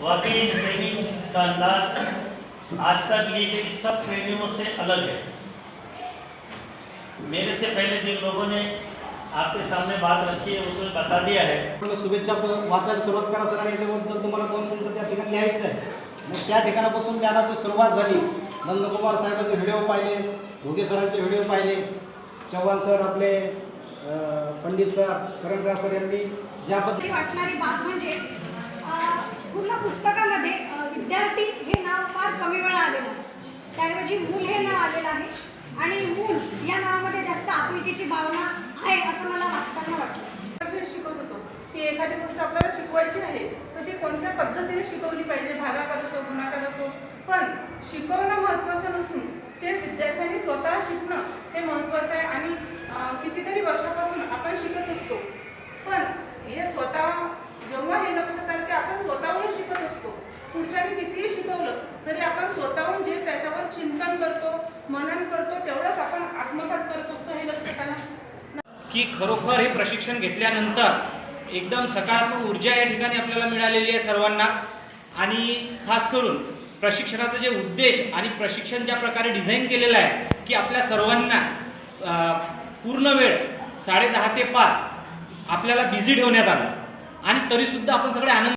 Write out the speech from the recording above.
वाकई इस ट्रेनिंग का अंदाज आज तक ली गई सब ट्रेनिंगों से अलग है। मेरे से पहले जिन लोगों ने आपके सामने बात रखी है उसमें बता दिया है। शुभेच्छा वाचायला सुरुवात करा सर याच्याबद्दल तुम्हाला दोन मिनिटं त्या ठिकाणी लिहायचं आहे. मग त्या ठिकाणापासून ज्ञानाची सुरुवात झाली. नंदकुमार साहेबांचे व्हिडिओ पाहिले घोगे सरांचे व्हिडिओ पाहिले चव्हाण सर आपले पंडित सर करंडकर सर यांनी ज्या पद्धती वाटणारी बाब म्हणजे पुस्तकामध्ये विद्यार्थी हे नाव फार कमी वेळा आलेलं आहे. त्याऐवजी मूल हे नाव आलेलं आहे. आणि मूल या नावामध्ये जास्त आपुलकीची भावना आहे असं मला वाचताना वाटलं जे शिकवत होतो. की एखादी गोष्ट आपल्याला शिकवायची आहे तर ती कोणत्या पद्धतीने शिकवली पाहिजे? भागाकार असो गुणाकार असो. पण शिकवणं महत्त्वाचं नसून ते विद्यार्थ्यांनी स्वतः शिकणं हे महत्त्वाचं आहे आणि अं, कितीतरी वर्षापासून आपण शिकत असतो पण हे स्वतः जेव्हा हे लक्षात आलं की आपण स्वतःहून शिकत असतो पुढच्याने कितीही शिकवलं तरी आपण स्वतःहून जे त्याच्यावर चिंतन करतो मनन करतो तेवढंच आपण आत्मसात करत असतो हे लक्षात आलं की खरोखर हे प्रशिक्षण घेतल्यानंतर एकदम सकारात्मक ऊर्जा या ठिकाणी आपल्याला मिळालेली आहे सर्वांना. आणि खास करून प्रशिक्षणाचा जे उद्देश आणि प्रशिक्षण ज्या प्रकारे डिझाईन केलेलं आहे की आपल्या सर्वांना पूर्ण वेळ साडेदहा ते पाच आपल्याला बिझी ठेवण्यात आलं. आणि तरीसुद्धा आपण सगळे आनंद